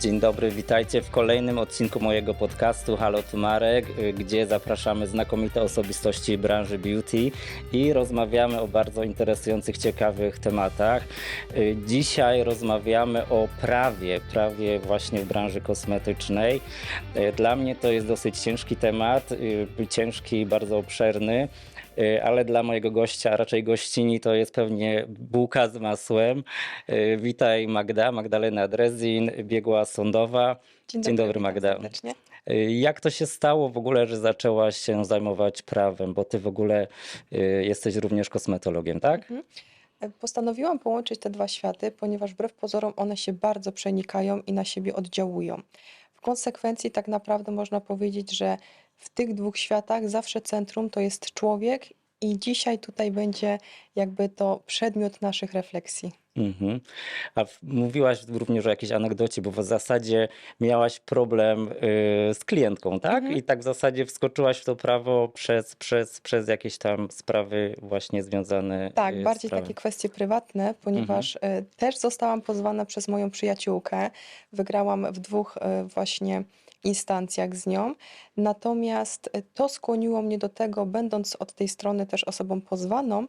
Dzień dobry, witajcie w kolejnym odcinku mojego podcastu Halo tu Marek, y, gdzie zapraszamy znakomite osobistości branży beauty i rozmawiamy o bardzo interesujących, ciekawych tematach. Y, Dzisiaj rozmawiamy o prawie, prawie właśnie w branży kosmetycznej. Y, Dla mnie to jest dosyć ciężki temat, ciężki i bardzo obszerny. Y, ale dla mojego gościa, a raczej gościni, to jest pewnie bułka z masłem. Y, Witaj Magda, Magdalena Drezin, biegła sądowa. Dzień dobry, witam Magda. serdecznie. Y, Jak to się stało w ogóle, że zaczęłaś się zajmować prawem? Bo ty w ogóle jesteś również kosmetologiem, tak? Mhm. Postanowiłam połączyć te dwa światy, ponieważ wbrew pozorom one się bardzo przenikają i na siebie oddziałują. W konsekwencji tak naprawdę można powiedzieć, że w tych dwóch światach zawsze centrum to jest człowiek i dzisiaj tutaj będzie jakby to przedmiot naszych refleksji. Mhm. A w- mówiłaś również o jakiejś anegdocie, bo w zasadzie miałaś problem y, z klientką, tak? Mhm. I tak w zasadzie wskoczyłaś w to prawo przez, przez, przez jakieś tam sprawy właśnie związane Tak, y, z bardziej prawem. takie kwestie prywatne, ponieważ e, też zostałam pozwana przez moją przyjaciółkę. Wygrałam w dwóch e, właśnie instancjach z nią. Natomiast e, to skłoniło mnie do tego, będąc od tej strony też osobą pozwaną,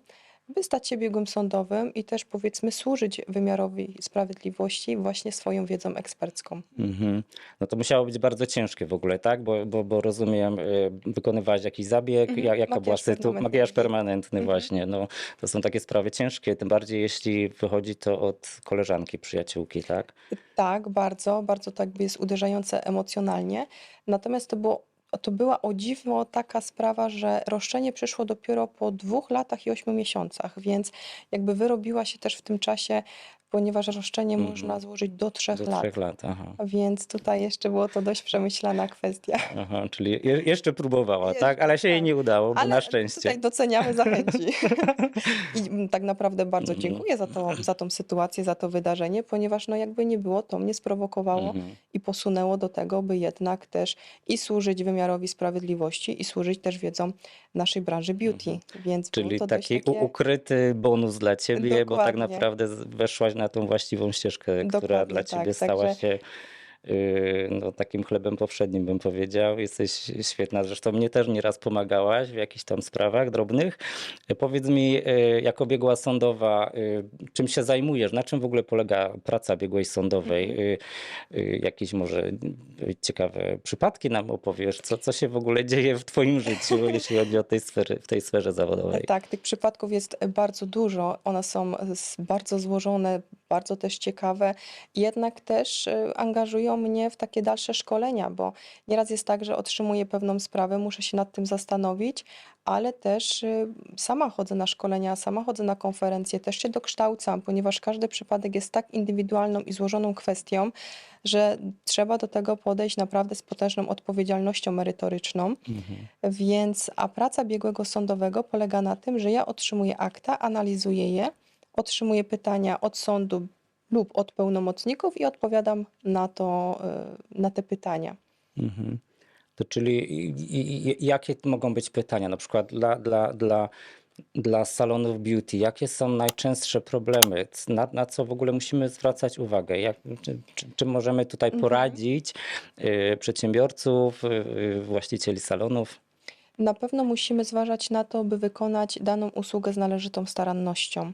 by stać się biegłym sądowym i też powiedzmy służyć wymiarowi sprawiedliwości właśnie swoją wiedzą ekspercką. Mhm. No to musiało być bardzo ciężkie w ogóle, tak? Bo, bo, bo rozumiem, y, wykonywałaś jakiś zabieg, Mhm, ja- jaka była sytuacja? permanentny. Makijaż permanentny Mhm. właśnie. No, to są takie sprawy ciężkie, tym bardziej jeśli wychodzi to od koleżanki, przyjaciółki, tak? Tak, bardzo, bardzo tak jest uderzające emocjonalnie. Natomiast to było, to była o dziwo taka sprawa, że roszczenie przyszło dopiero po dwóch latach i ośmiu miesiącach, więc jakby wyrobiła się też w tym czasie, ponieważ roszczenie Mhm. można złożyć do trzech Do lat. trzech lat, aha. Więc tutaj jeszcze było to dość przemyślana kwestia. Aha, czyli je, jeszcze próbowała, Jeszcze, tak? Ale się jej tak. nie udało, bo na szczęście. tutaj doceniamy zachęci. I mm, tak naprawdę bardzo Mhm. dziękuję za, to, za tą sytuację, za to wydarzenie, ponieważ no jakby nie było, to mnie sprowokowało Mhm. i posunęło do tego, by jednak też i służyć wymiarowi sprawiedliwości i służyć też wiedzą naszej branży beauty. Więc było Czyli taki takie... ukryty bonus dla ciebie, bo tak Dokładnie. naprawdę weszłaś na tą właściwą ścieżkę, która Dokładnie dla tak, ciebie stała także- się no, takim chlebem powszednim, bym powiedział. Jesteś świetna. Zresztą mnie też nieraz pomagałaś w jakichś tam sprawach drobnych. E, Powiedz mi, yy, jako biegła sądowa, yy, czym się zajmujesz? Na czym w ogóle polega praca biegłej sądowej? Mhm. Yy, yy, jakieś może yy, ciekawe przypadki nam opowiesz? Co, co się w ogóle dzieje w twoim życiu, jeśli chodzi o tej sfery, w tej sferze zawodowej? Tak, tych przypadków jest bardzo dużo. One są bardzo złożone, bardzo też ciekawe. Jednak też y, angażują mnie w takie dalsze szkolenia, bo nieraz jest tak, że otrzymuję pewną sprawę, muszę się nad tym zastanowić, ale też y, sama chodzę na szkolenia, sama chodzę na konferencje, też się dokształcam, ponieważ każdy przypadek jest tak indywidualną i złożoną kwestią, że trzeba do tego podejść naprawdę z potężną odpowiedzialnością merytoryczną. Mhm. Więc, a praca biegłego sądowego polega na tym, że ja otrzymuję akta, analizuję je, otrzymuję pytania od sądu lub od pełnomocników i odpowiadam na, to, y, na te pytania. Mhm. To czyli i- i- jakie mogą być pytania, na przykład dla, dla, dla, dla salonów beauty, jakie są najczęstsze problemy, na, na co w ogóle musimy zwracać uwagę, Jak, czy, czy, czy możemy tutaj Mhm. poradzić y, przedsiębiorców, y, właścicieli salonów? Na pewno musimy zważać na to, by wykonać daną usługę z należytą starannością.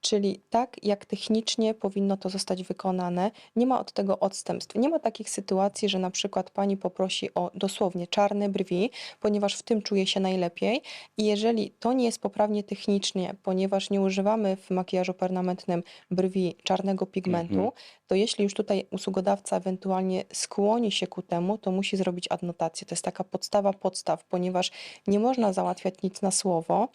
Czyli tak, jak technicznie powinno to zostać wykonane, nie ma od tego odstępstw. Nie ma takich sytuacji, że na przykład pani poprosi o dosłownie czarne brwi, ponieważ w tym czuje się najlepiej. I jeżeli to nie jest poprawnie technicznie, ponieważ nie używamy w makijażu permanentnym brwi czarnego pigmentu, Mhm. to jeśli już tutaj usługodawca ewentualnie skłoni się ku temu, to musi zrobić adnotację. To jest taka podstawa podstaw, ponieważ nie można załatwiać nic na słowo,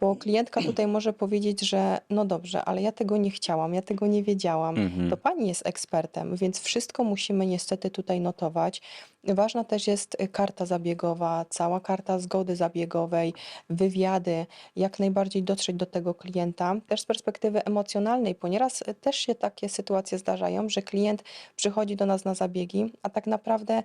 bo klientka tutaj może powiedzieć, że no dobrze, ale ja tego nie chciałam, ja tego nie wiedziałam. Mhm. To pani jest ekspertem, więc wszystko musimy niestety tutaj notować. Ważna też jest karta zabiegowa, cała karta zgody zabiegowej, wywiady, jak najbardziej dotrzeć do tego klienta. Też z perspektywy emocjonalnej, y, też się takie sytuacje zdarzają, że klient przychodzi do nas na zabiegi, a tak naprawdę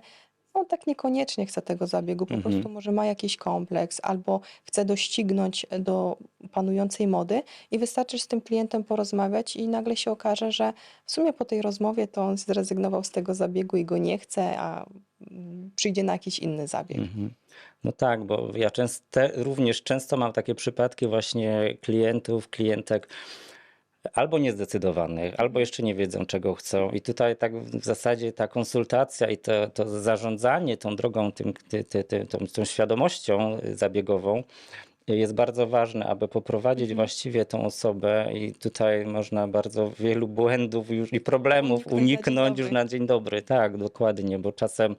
on tak niekoniecznie chce tego zabiegu, po Mhm. prostu może ma jakiś kompleks albo chce doścignąć do panującej mody i wystarczy z tym klientem porozmawiać i nagle się okaże, że w sumie po tej rozmowie to on zrezygnował z tego zabiegu i go nie chce, a mm, przyjdzie na jakiś inny zabieg. Mhm. No tak, bo ja często, również często mam takie przypadki właśnie klientów, klientek albo niezdecydowanych, albo jeszcze nie wiedzą, czego chcą. I tutaj tak w zasadzie ta konsultacja i to, to zarządzanie tą drogą, tym, ty, ty, ty, tą, tą świadomością zabiegową jest bardzo ważne, aby poprowadzić Mhm. właściwie tą osobę i tutaj można bardzo wielu błędów już i problemów Uniknąć na uniknąć już dobry. na dzień dobry. Tak, dokładnie, bo czasem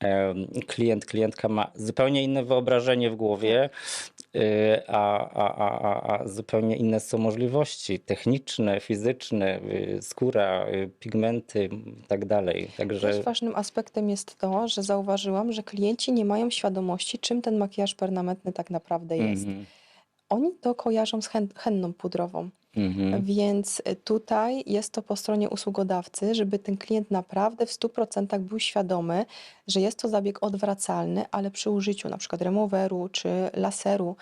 em, klient, klientka ma zupełnie inne wyobrażenie w głowie, Tak. A, a, a, a, a zupełnie inne są możliwości techniczne, fizyczne, y, skóra, y, pigmenty i tak dalej. Także Też ważnym aspektem jest to, że zauważyłam, że klienci nie mają świadomości, czym ten makijaż permanentny tak naprawdę jest. Mhm, Oni to kojarzą z hen- henną pudrową. Mhm. Więc y, tutaj jest to po stronie usługodawcy, żeby ten klient naprawdę w 100% był świadomy, że jest to zabieg odwracalny, ale przy użyciu na przykład removeru czy laseru,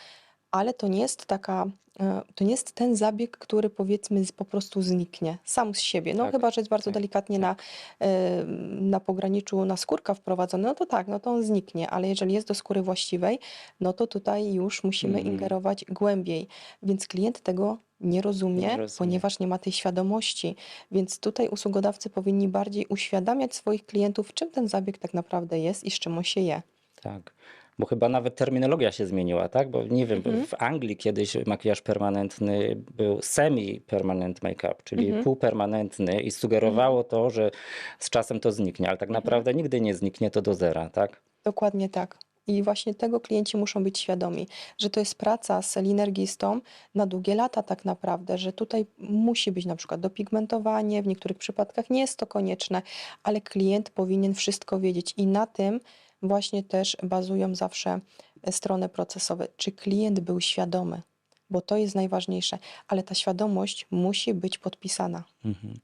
ale to nie jest taka, e, to nie jest ten zabieg, który powiedzmy po prostu zniknie sam z siebie. No Tak, chyba, że jest bardzo tak, delikatnie na, e, na pograniczu na skórka wprowadzony, no to tak, no to on zniknie, ale jeżeli jest do skóry właściwej, no to tutaj już musimy Mhm. ingerować głębiej. Więc klient tego nie rozumie, Nie rozumie. ponieważ nie ma tej świadomości. Więc tutaj usługodawcy powinni bardziej uświadamiać swoich klientów, czym ten zabieg tak naprawdę jest i z czym on się je. Tak. Bo chyba nawet terminologia się zmieniła, tak? Bo nie wiem, Mhm. w Anglii kiedyś makijaż permanentny był semi-permanent make-up, czyli Mhm. półpermanentny i sugerowało to, że z czasem to zniknie, ale tak Mhm. naprawdę nigdy nie zniknie to do zera, tak? Dokładnie tak. I właśnie tego klienci muszą być świadomi, że to jest praca z linergistą na długie lata tak naprawdę, że tutaj musi być na przykład dopigmentowanie, w niektórych przypadkach nie jest to konieczne, ale klient powinien wszystko wiedzieć i na tym właśnie też bazują zawsze e, strony procesowe. Czy klient był świadomy? Bo to jest najważniejsze, ale ta świadomość musi być podpisana. Mhm.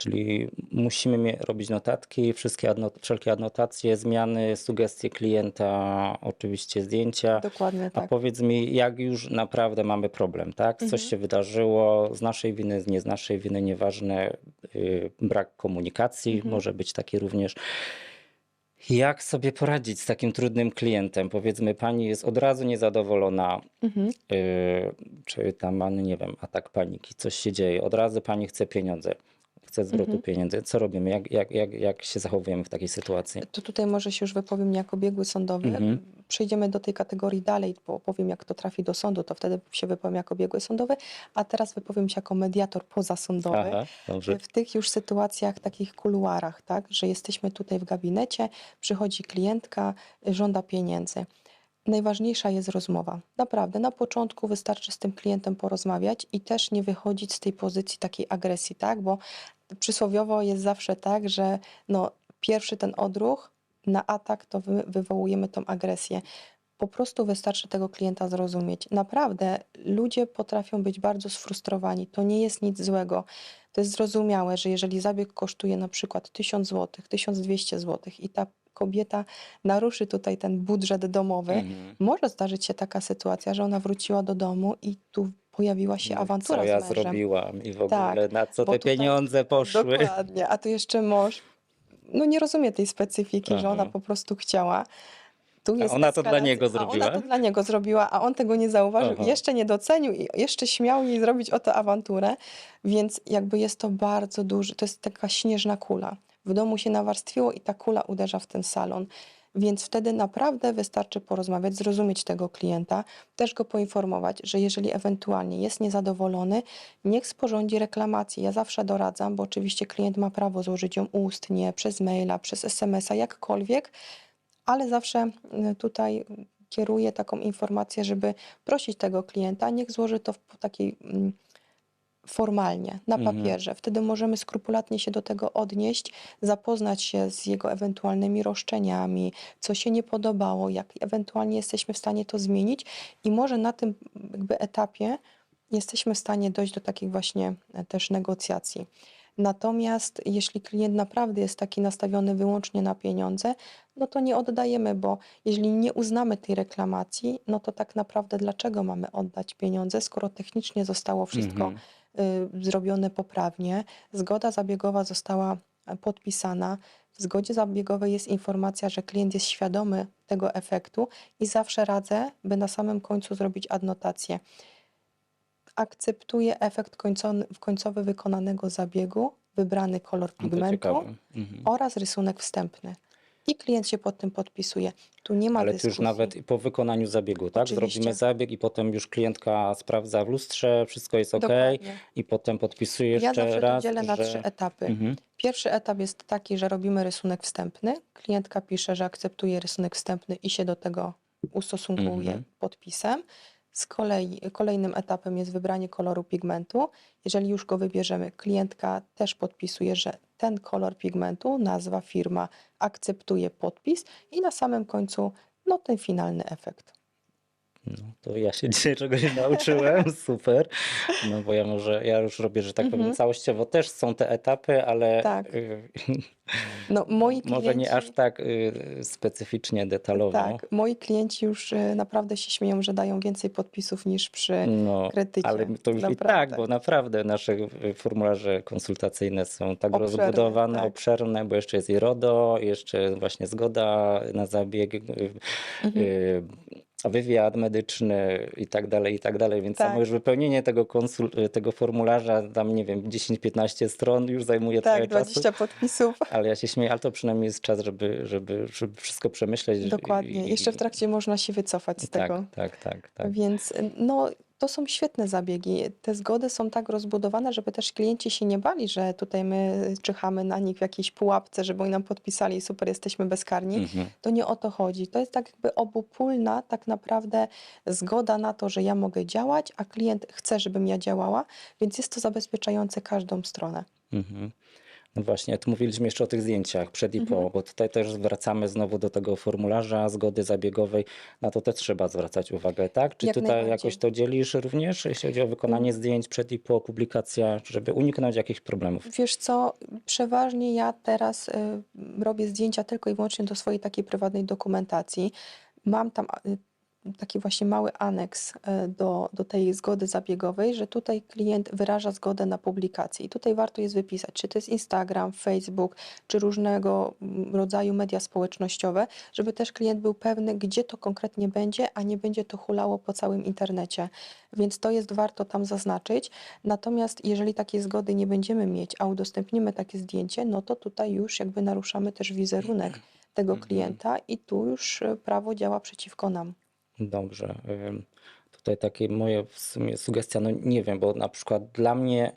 Czyli musimy robić notatki, wszystkie adno- wszelkie adnotacje, zmiany, sugestie klienta, oczywiście zdjęcia. Dokładnie A tak. powiedz mi, jak już naprawdę mamy problem, tak? Coś Mhm. się wydarzyło z naszej winy, nie z naszej winy, nieważne, yy, brak komunikacji Mhm. może być taki również. Jak sobie poradzić z takim trudnym klientem? Powiedzmy, pani jest od razu niezadowolona, Mhm. yy, czy tam nie wiem, atak paniki, coś się dzieje, od razu pani chce pieniądze, chce zwrotu Mhm. pieniędzy. Co robimy? Jak, jak, jak, jak się zachowujemy w takiej sytuacji? To tutaj może się już wypowiem jako biegły sądowy. Mhm. Przejdziemy do tej kategorii dalej, bo powiem, jak to trafi do sądu, to wtedy się wypowiem jako biegły sądowy, a teraz wypowiem się jako mediator pozasądowy. Aha, dobrze. W tych już sytuacjach, takich kuluarach, tak, że jesteśmy tutaj w gabinecie, przychodzi klientka, żąda pieniędzy. Najważniejsza jest rozmowa. Naprawdę, na początku wystarczy z tym klientem porozmawiać i też nie wychodzić z tej pozycji takiej agresji, tak? Bo przysłowiowo jest zawsze tak, że no, pierwszy ten odruch na atak to wy, wywołujemy tą agresję. Po prostu wystarczy tego klienta zrozumieć. Naprawdę ludzie potrafią być bardzo sfrustrowani. To nie jest nic złego. To jest zrozumiałe, że jeżeli zabieg kosztuje na przykład 1000 zł, 1200 zł i ta kobieta naruszy tutaj ten budżet domowy, Mhm. może zdarzyć się taka sytuacja, że ona wróciła do domu i tu pojawiła się No, awantura Co ja z mężem. zrobiłam i w Tak, ogóle na co bo te tutaj- pieniądze poszły? Dokładnie, a tu jeszcze mąż no nie rozumie tej specyfiki, że ona Aha. po prostu chciała. Tu jest ona to dla eskalacja, niego A zrobiła? ona to dla niego zrobiła, a on tego nie zauważył, Aha. jeszcze nie docenił i jeszcze śmiał jej zrobić o to awanturę, więc jakby jest to bardzo duży, to jest taka śnieżna kula. W domu się nawarstwiło i ta kula uderza w ten salon. Więc wtedy naprawdę wystarczy porozmawiać, zrozumieć tego klienta, też go poinformować, że jeżeli ewentualnie jest niezadowolony, niech sporządzi reklamację. Ja zawsze doradzam, bo oczywiście klient ma prawo złożyć ją ustnie, przez maila, przez SMS-a, jakkolwiek, ale zawsze y, tutaj kieruję taką informację, żeby prosić tego klienta, niech złoży to w takiej mm, formalnie, na Mhm. papierze. Wtedy możemy skrupulatnie się do tego odnieść, zapoznać się z jego ewentualnymi roszczeniami, co się nie podobało, jak ewentualnie jesteśmy w stanie to zmienić i może na tym jakby etapie jesteśmy w stanie dojść do takich właśnie e, też negocjacji. Natomiast jeśli klient naprawdę jest taki nastawiony wyłącznie na pieniądze, no to nie oddajemy, bo jeżeli nie uznamy tej reklamacji, no to tak naprawdę dlaczego mamy oddać pieniądze, skoro technicznie zostało wszystko Mhm. Y, zrobione poprawnie, zgoda zabiegowa została e, podpisana. W zgodzie zabiegowej jest informacja, że klient jest świadomy tego efektu i zawsze radzę, by na samym końcu zrobić adnotację. Akceptuje efekt końcowy, końcowy wykonanego zabiegu, wybrany kolor No pigmentu. Mhm. oraz rysunek wstępny. I klient się pod tym podpisuje. Tu nie ma Ale to już dyskusji. nawet i po wykonaniu zabiegu, tak? Zrobimy Oczywiście. zabieg i potem już klientka sprawdza w lustrze, wszystko jest ok, Dokładnie. i potem podpisuje Ja jeszcze zawsze to raz, dzielę na że... trzy etapy. Mhm. Pierwszy etap jest taki, że robimy rysunek wstępny. Klientka pisze, że akceptuje rysunek wstępny i się do tego ustosunkuje Mhm. podpisem. Z kolei kolejnym etapem jest wybranie koloru pigmentu. Jeżeli już go wybierzemy, klientka też podpisuje, że ten kolor pigmentu, nazwa, firma akceptuje podpis i na samym końcu no, ten finalny efekt. No, to ja się dzisiaj czegoś nauczyłem, super. No bo ja może, ja już robię, że tak powiem, Mhm. całościowo też są te etapy, ale Tak. y, No, moi może nie klienci- aż tak y, specyficznie, detalowo. Tak, moi klienci już y, naprawdę się śmieją, że dają więcej podpisów niż przy No, kredycie. ale to już i Naprawdę. tak, bo naprawdę nasze formularze konsultacyjne są tak Obszerne, rozbudowane, tak. obszerne, bo jeszcze jest i RODO, jeszcze właśnie zgoda na zabieg, y, Mhm. y, wywiad medyczny i tak dalej, i tak dalej, więc Tak. samo już wypełnienie tego, konsul, tego formularza, tam nie wiem, 10-15 stron już zajmuje Tak, trochę czasu. 20 podpisów. Ale ja się śmieję, ale to przynajmniej jest czas, żeby, żeby, żeby wszystko przemyśleć. Dokładnie. i- Jeszcze w trakcie można się wycofać z tak, tego. Tak, tak, tak. Więc no, to są świetne zabiegi. Te zgody są tak rozbudowane, żeby też klienci się nie bali, że tutaj my czyhamy na nich w jakiejś pułapce, żeby oni nam podpisali i super, jesteśmy bezkarni. Mhm. To nie o to chodzi. To jest tak jakby obopólna tak naprawdę zgoda na to, że ja mogę działać, a klient chce, żebym ja działała, więc jest to zabezpieczające każdą stronę. Mhm. No właśnie, tu mówiliśmy jeszcze o tych zdjęciach przed i po, Mhm. bo tutaj też wracamy znowu do tego formularza zgody zabiegowej. Na to też trzeba zwracać uwagę, tak? Czy Jak tutaj jakoś to dzielisz również, jeśli chodzi o wykonanie zdjęć przed i po publikacja, żeby uniknąć jakichś problemów? Wiesz co, przeważnie ja teraz y, robię zdjęcia tylko i wyłącznie do swojej takiej prywatnej dokumentacji. Mam tam y, taki właśnie mały aneks y, do, do tej zgody zabiegowej, że tutaj klient wyraża zgodę na publikację. I tutaj warto jest wypisać, czy to jest Instagram, Facebook, czy różnego mm, rodzaju media społecznościowe, żeby też klient był pewny, gdzie to konkretnie będzie, a nie będzie to hulało po całym internecie. Więc to jest warto tam zaznaczyć. Natomiast jeżeli takiej zgody nie będziemy mieć, a udostępnimy takie zdjęcie, no to tutaj już jakby naruszamy też wizerunek tego Mhm. klienta i tu już y, prawo działa przeciwko nam. Dobrze. Tutaj takie moje w sumie sugestia, no nie wiem, bo na przykład dla mnie,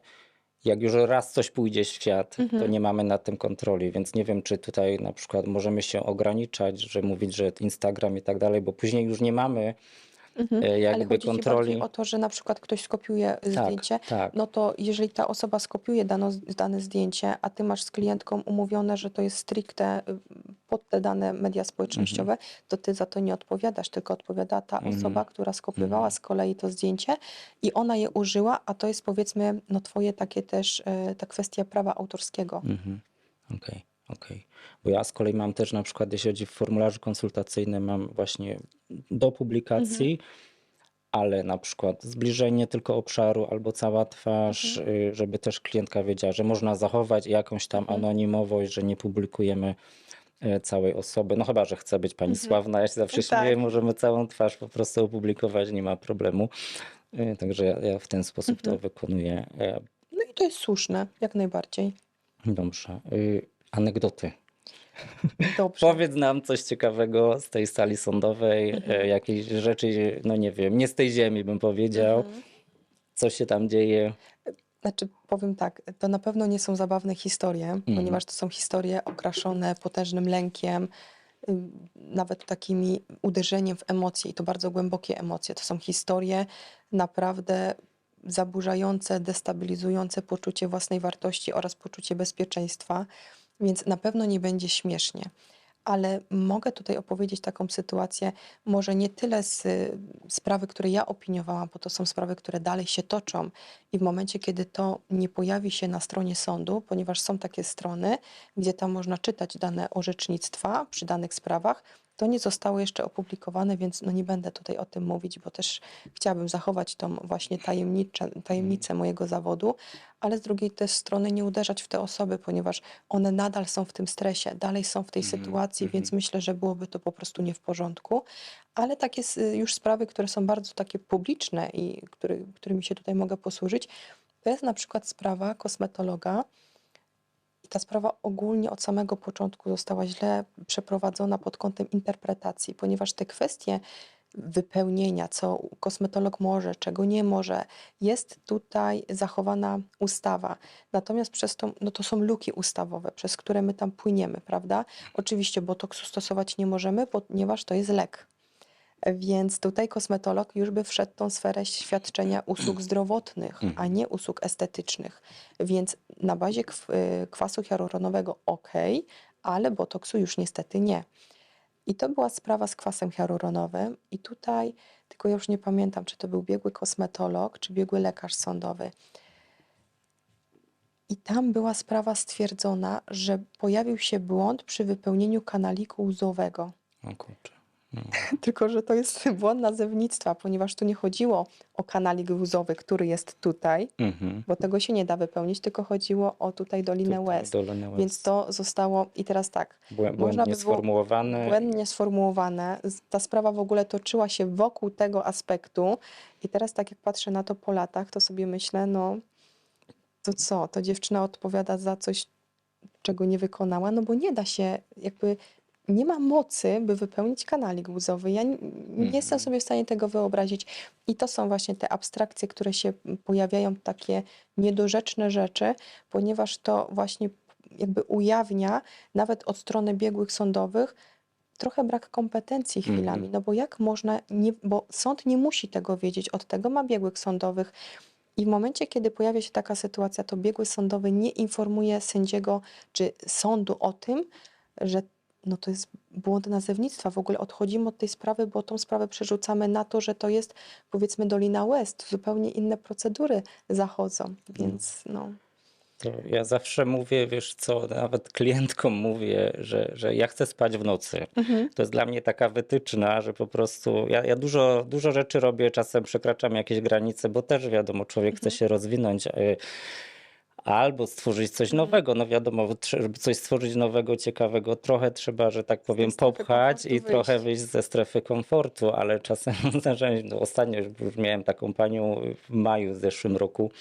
jak już raz coś pójdzie w świat, to Mhm. nie mamy nad tym kontroli, więc nie wiem, czy tutaj na przykład możemy się ograniczać, że mówić, że Instagram i tak dalej, bo później już nie mamy Mhm. e, Ale jakby chodzi ci kontroli. o to, że na przykład ktoś skopiuje Tak, zdjęcie, tak. no to jeżeli ta osoba skopiuje dano, dane zdjęcie, a ty masz z klientką umówione, że to jest stricte y, pod te dane media społecznościowe, to ty za to nie odpowiadasz, tylko odpowiada ta Mhm. osoba, która skopiowała Mhm. z kolei to zdjęcie i ona je użyła, a to jest powiedzmy no twoje takie też y, ta kwestia prawa autorskiego. Mhm. Okej, okej. Bo ja z kolei mam też na przykład, jeśli chodzi w formularzu konsultacyjnym, mam właśnie do publikacji, ale na przykład zbliżenie tylko obszaru albo cała twarz, y, żeby też klientka wiedziała, że można zachować jakąś tam Mhm. anonimowość, że nie publikujemy e, całej osoby. No chyba, że chce być pani Mhm. sławna, ja się zawsze Tak. śmieję, możemy całą twarz po prostu opublikować, nie ma problemu. Y, Także ja, ja w ten sposób to Mhm. wykonuję. No i to jest słuszne, jak najbardziej. Dobrze. Y, Anegdoty. Powiedz nam coś ciekawego z tej sali sądowej, Mhm. e, jakieś rzeczy, no nie wiem, nie z tej ziemi bym powiedział. Mhm. Co się tam dzieje? Znaczy, powiem tak, to na pewno nie są zabawne historie, Mhm. ponieważ to są historie okraszone potężnym lękiem, ym, nawet takimi uderzeniem w emocje i to bardzo głębokie emocje. To są historie naprawdę zaburzające, destabilizujące poczucie własnej wartości oraz poczucie bezpieczeństwa, więc na pewno nie będzie śmiesznie. ale mogę tutaj opowiedzieć taką sytuację, może nie tyle z y, sprawy, które ja opiniowałam, bo to są sprawy, które dalej się toczą i w momencie, kiedy to nie pojawi się na stronie sądu, ponieważ są takie strony, gdzie tam można czytać dane orzecznictwa przy danych sprawach, to nie zostało jeszcze opublikowane, więc no nie będę tutaj o tym mówić, bo też chciałabym zachować tą właśnie tajemnicę mojego zawodu, ale z drugiej też strony nie uderzać w te osoby, ponieważ one nadal są w tym stresie, dalej są w tej Mhm, sytuacji, mhm. więc myślę, że byłoby to po prostu nie w porządku. Ale takie s- już sprawy, które są bardzo takie publiczne i który, którymi się tutaj mogę posłużyć, to jest na przykład sprawa kosmetologa. Ta sprawa ogólnie od samego początku została źle przeprowadzona pod kątem interpretacji, ponieważ te kwestie wypełnienia, co kosmetolog może, czego nie może, jest tutaj zachowana ustawa. Natomiast przez to, no to są luki ustawowe, przez które my tam płyniemy, prawda? Oczywiście botoksu stosować nie możemy, ponieważ to jest lek. Więc tutaj kosmetolog już by wszedł w tą sferę świadczenia usług zdrowotnych, a nie usług estetycznych. Więc na bazie y, kwasu hialuronowego ok, ale botoksu już niestety nie. I to była sprawa z kwasem hialuronowym i tutaj, tylko ja już nie pamiętam, czy to był biegły kosmetolog, czy biegły lekarz sądowy. I tam była sprawa stwierdzona, że pojawił się błąd przy wypełnieniu kanaliku łzowego. O kurczę. Tylko, że to jest błąd nazewnictwa, ponieważ tu nie chodziło o kanalik łzowy, który jest tutaj, Mhm. bo tego się nie da wypełnić, tylko chodziło o tutaj Dolinę Tutaj West. Dolina West. Więc to zostało i teraz tak, Błę- można Błędnie by było- sformułowane. błędnie sformułowane. Z- Ta sprawa w ogóle toczyła się wokół tego aspektu i teraz tak jak patrzę na to po latach, to sobie myślę, no to co, to dziewczyna odpowiada za coś, czego nie wykonała, no bo nie da się jakby nie ma mocy, by wypełnić kanalik łzowy. Ja nie, nie jestem Mhm. sobie w stanie tego wyobrazić. I to są właśnie te abstrakcje, które się pojawiają, takie niedorzeczne rzeczy, ponieważ to właśnie jakby ujawnia nawet od strony biegłych sądowych trochę brak kompetencji chwilami. Mhm. No bo jak można, nie, bo sąd nie musi tego wiedzieć, od tego ma biegłych sądowych. I w momencie, kiedy pojawia się taka sytuacja, to biegły sądowy nie informuje sędziego czy sądu o tym, że no to jest błąd nazewnictwa. W ogóle odchodzimy od tej sprawy, bo tą sprawę przerzucamy na to, że to jest powiedzmy Dolina West. Zupełnie inne procedury zachodzą, więc no. Ja zawsze mówię, wiesz co, nawet klientkom mówię, że, że ja chcę spać w nocy. To jest dla mnie taka wytyczna, że po prostu ja, ja dużo, dużo rzeczy robię, czasem przekraczam jakieś granice, bo też wiadomo, człowiek chce się rozwinąć. Albo stworzyć coś nowego, no wiadomo, żeby coś stworzyć nowego, ciekawego, trochę trzeba, że tak powiem, popchać i trochę wyjść. wyjść ze strefy komfortu, ale czasem no ostatnio już- już miałem taką panią w maju w zeszłym roku,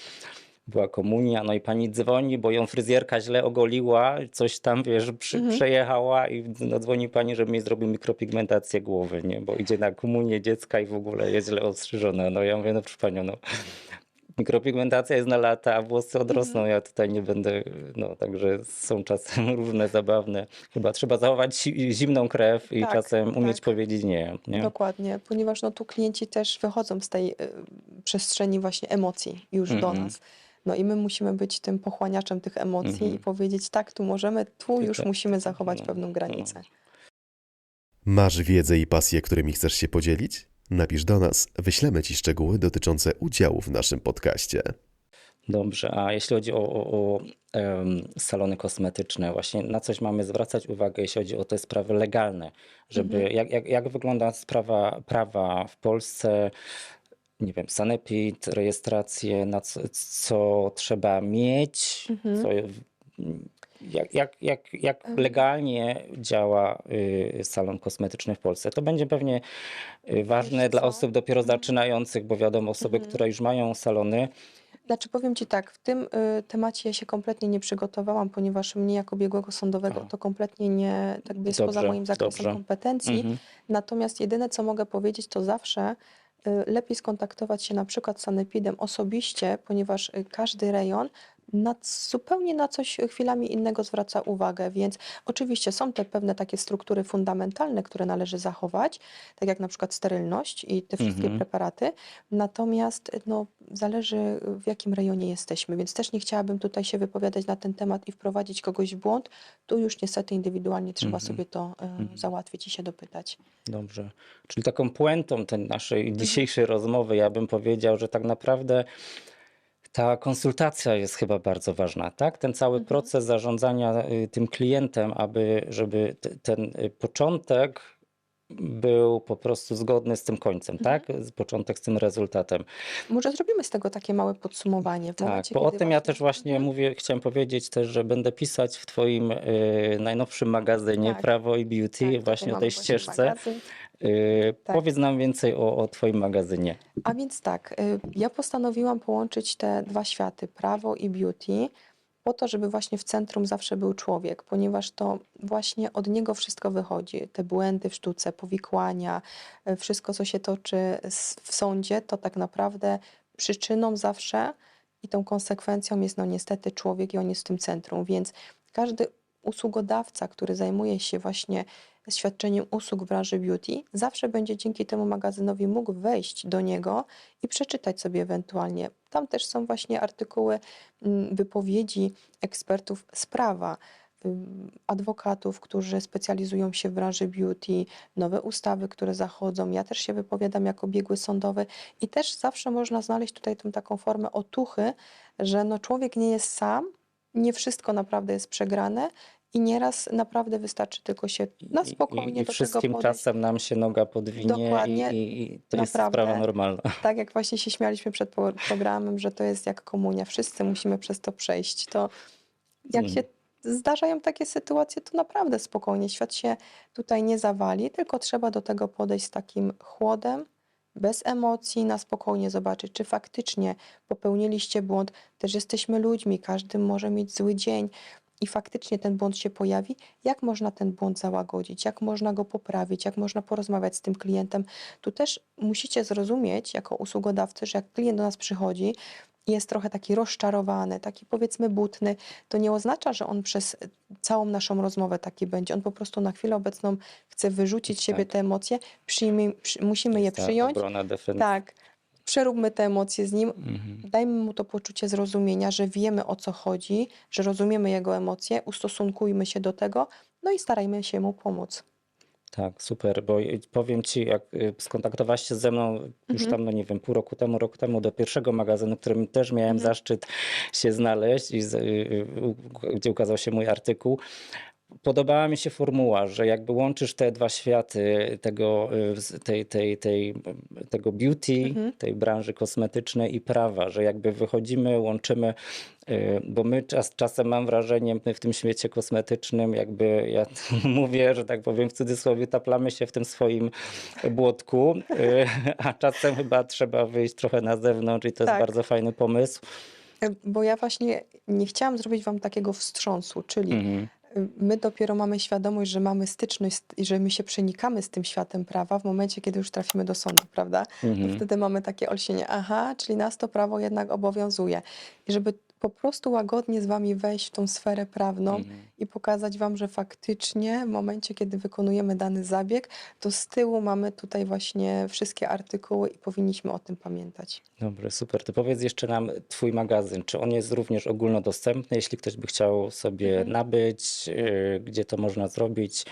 była komunia, no i pani dzwoni, bo ją fryzjerka źle ogoliła, coś tam, wiesz, przy, Mhm. przejechała i no, dzwoni pani, żeby mi zrobił mikropigmentację głowy, nie, bo idzie na komunię dziecka i w ogóle jest źle ostrzyżona. No ja mówię, no proszę panią, no mikropigmentacja jest na lata, a włosy odrosną, Mhm. ja tutaj nie będę, no także są czasem różne zabawne. Chyba trzeba zachować zimną krew i Tak, czasem umieć tak. powiedzieć nie, nie? Dokładnie, ponieważ no tu klienci też wychodzą z tej y, przestrzeni właśnie emocji już do Mhm. nas. No i my musimy być tym pochłaniaczem tych emocji Mhm. i powiedzieć tak, tu możemy, tu już Tak. musimy zachować No, pewną no. granicę. Masz wiedzę i pasję, którymi chcesz się podzielić? Napisz do nas, wyślemy Ci szczegóły dotyczące udziału w naszym podcaście. Dobrze, a jeśli chodzi o, o, o em, salony kosmetyczne, właśnie na coś mamy zwracać uwagę, jeśli chodzi o te sprawy legalne, żeby Mhm. jak, jak, jak wygląda sprawa prawa w Polsce, nie wiem, sanepid, rejestrację, na co, co trzeba mieć, Mhm. co, jak, jak, jak, jak legalnie działa y, salon kosmetyczny w Polsce. To będzie pewnie y, ważne dla osób dopiero zaczynających, bo wiadomo, osoby, Mhm. które już mają salony, Znaczy powiem Ci tak, w tym y, temacie ja się kompletnie nie przygotowałam, ponieważ mnie jako biegłego sądowego Aha. to kompletnie nie, tak jest poza Dobrze, moim zakresem dobrze. kompetencji. Mhm. Natomiast jedyne, co mogę powiedzieć, to zawsze y, lepiej skontaktować się na przykład z sanepidem osobiście, ponieważ y, każdy rejon na zupełnie na coś chwilami innego zwraca uwagę, więc oczywiście są te pewne takie struktury fundamentalne, które należy zachować, tak jak na przykład sterylność i te wszystkie Mhm. preparaty, natomiast no, zależy w jakim rejonie jesteśmy, więc też nie chciałabym tutaj się wypowiadać na ten temat i wprowadzić kogoś w błąd. Tu już niestety indywidualnie trzeba Mhm. sobie to Mhm. załatwić i się dopytać. Dobrze. Czyli taką puentą tej naszej Mhm. dzisiejszej rozmowy, ja bym powiedział, że tak naprawdę ta konsultacja jest chyba bardzo ważna, tak? Ten cały Mhm. proces zarządzania y, tym klientem, aby, żeby t- ten y, początek był po prostu zgodny z tym końcem, Mhm. tak? Z początek z tym rezultatem. Może zrobimy z tego takie małe podsumowanie w Tak, momencie, bo o tym ja właśnie- też właśnie mówię, chciałem powiedzieć też, że będę pisać w twoim y, najnowszym magazynie Tak. Prawo i Beauty, Tak, właśnie o tej ścieżce. magazyn. Y, Tak. Powiedz nam więcej o, o twoim magazynie. A więc tak, y, ja postanowiłam połączyć te dwa światy, prawo i beauty, po to, żeby właśnie w centrum zawsze był człowiek, ponieważ to właśnie od niego wszystko wychodzi. Te błędy w sztuce, powikłania, y, wszystko, co się toczy s- w sądzie, to tak naprawdę przyczyną zawsze i tą konsekwencją jest no niestety człowiek i on jest w tym centrum, więc każdy usługodawca, który zajmuje się właśnie świadczeniem usług branży beauty, zawsze będzie dzięki temu magazynowi mógł wejść do niego i przeczytać sobie ewentualnie. Tam też są właśnie artykuły, mm, wypowiedzi ekspertów z prawa, adwokatów, którzy specjalizują się w branży beauty, nowe ustawy, które zachodzą. Ja też się wypowiadam jako biegły sądowy i też zawsze można znaleźć tutaj tą taką formę otuchy, że no człowiek nie jest sam, nie wszystko naprawdę jest przegrane i nieraz naprawdę wystarczy tylko się na I- spokojnie I, i do tego wszystkim podejść. czasem nam się noga podwinie Dokładnie. i, i to Naprawdę. jest sprawa normalna. Tak jak właśnie się śmialiśmy przed programem, że to jest jak komunia. Wszyscy musimy przez to przejść. To jak Mhm. się zdarzają takie sytuacje, to naprawdę spokojnie. Świat się tutaj nie zawali, tylko trzeba do tego podejść z takim chłodem, bez emocji, na spokojnie zobaczyć, czy faktycznie popełniliście błąd. Też jesteśmy ludźmi, każdy może mieć zły dzień i faktycznie ten błąd się pojawi. Jak można ten błąd załagodzić? Jak można go poprawić? Jak można porozmawiać z tym klientem? Tu też musicie zrozumieć jako usługodawcy, że jak klient do nas przychodzi i jest trochę taki rozczarowany, taki powiedzmy butny, to nie oznacza, że on przez całą naszą rozmowę taki będzie. On po prostu na chwilę obecną chce wyrzucić z siebie Tak. te emocje, przyjmie, przy, musimy je Jest ta przyjąć. Obrona. Tak, przeróbmy te emocje z nim, Mhm. dajmy mu to poczucie zrozumienia, że wiemy o co chodzi, że rozumiemy jego emocje, ustosunkujmy się do tego, no i starajmy się mu pomóc. Tak, super, bo powiem ci, jak y, skontaktowałaś się ze mną już Mhm. tam, no nie wiem, pół roku temu, rok temu do pierwszego magazynu, w którym też miałem Mhm. zaszczyt się znaleźć i y, y, gdzie ukazał się mój artykuł. Podobała mi się formuła, że jakby łączysz te dwa światy tego, z- tej, tej, tej, tego beauty, Mhm. tej branży kosmetycznej i prawa, że jakby wychodzimy, łączymy, y, bo my czas, czasem mam wrażenie, my w tym świecie kosmetycznym, jakby ja mówię, że tak powiem w cudzysłowie, taplamy się w tym swoim błotku, y, a czasem chyba trzeba wyjść trochę na zewnątrz i to jest Tak. bardzo fajny pomysł. E, Bo ja właśnie nie chciałam zrobić wam takiego wstrząsu, czyli Mhm. My dopiero mamy świadomość, że mamy styczność i że my się przenikamy z tym światem prawa w momencie, kiedy już trafimy do sądu, prawda? To Mhm. wtedy mamy takie olśnienie, aha, czyli nas to prawo jednak obowiązuje. I żeby po prostu łagodnie z wami wejść w tą sferę prawną Mhm. I pokazać wam, że faktycznie w momencie, kiedy wykonujemy dany zabieg, to z tyłu mamy tutaj właśnie wszystkie artykuły i powinniśmy o tym pamiętać. Dobrze, super. To powiedz jeszcze nam twój magazyn, czy on jest również ogólnodostępny, jeśli ktoś by chciał sobie Mhm. nabyć, yy, gdzie to można zrobić,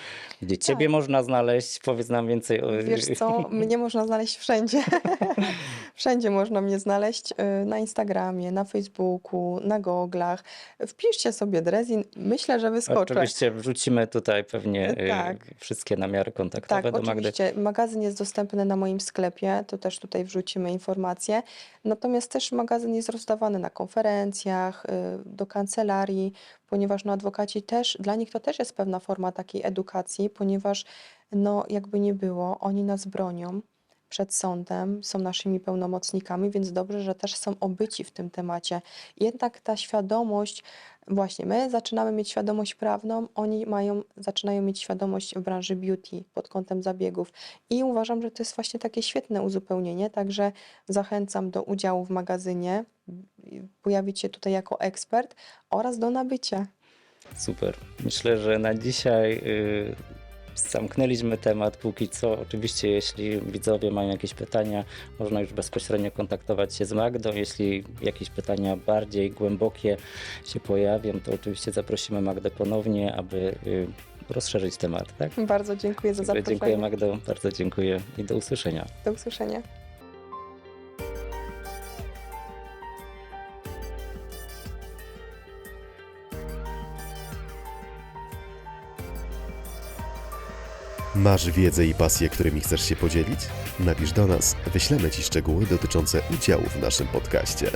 gdzie ciebie Tak. można znaleźć, powiedz nam więcej o... Wiesz co, mnie można znaleźć wszędzie. wszędzie można mnie znaleźć y, na Instagramie, na Facebooku, na goglach. Wpiszcie sobie Drezin, myślę, że wyskoczę. Oczywiście wrzucimy tutaj pewnie yy, Tak. wszystkie namiary kontaktowe Tak, do Magdy. oczywiście. Magazyn jest dostępny na moim sklepie, to też tutaj wrzucimy informacje. Natomiast też magazyn jest rozdawany na konferencjach, y, do kancelarii, ponieważ no, adwokaci też, dla nich to też jest pewna forma takiej edukacji, ponieważ no, jakby nie było, oni nas bronią. Przed sądem, są naszymi pełnomocnikami, więc dobrze, że też są obyci w tym temacie. Jednak ta świadomość, właśnie my zaczynamy mieć świadomość prawną, oni mają, zaczynają mieć świadomość w branży beauty pod kątem zabiegów. I uważam, że to jest właśnie takie świetne uzupełnienie, także zachęcam do udziału w magazynie, pojawić się tutaj jako ekspert oraz do nabycia. Super. Myślę, że na dzisiaj y, zamknęliśmy temat. Póki co, oczywiście, jeśli widzowie mają jakieś pytania, można już bezpośrednio kontaktować się z Magdą. Jeśli jakieś pytania bardziej głębokie się pojawią, to oczywiście zaprosimy Magdę ponownie, aby y, rozszerzyć temat. Tak? Bardzo dziękuję za zaproszenie. Dziękuję Magdo, bardzo dziękuję i do usłyszenia. Do usłyszenia. Masz wiedzę i pasję, którymi chcesz się podzielić? Napisz do nas, wyślemy Ci szczegóły dotyczące udziału w naszym podcaście.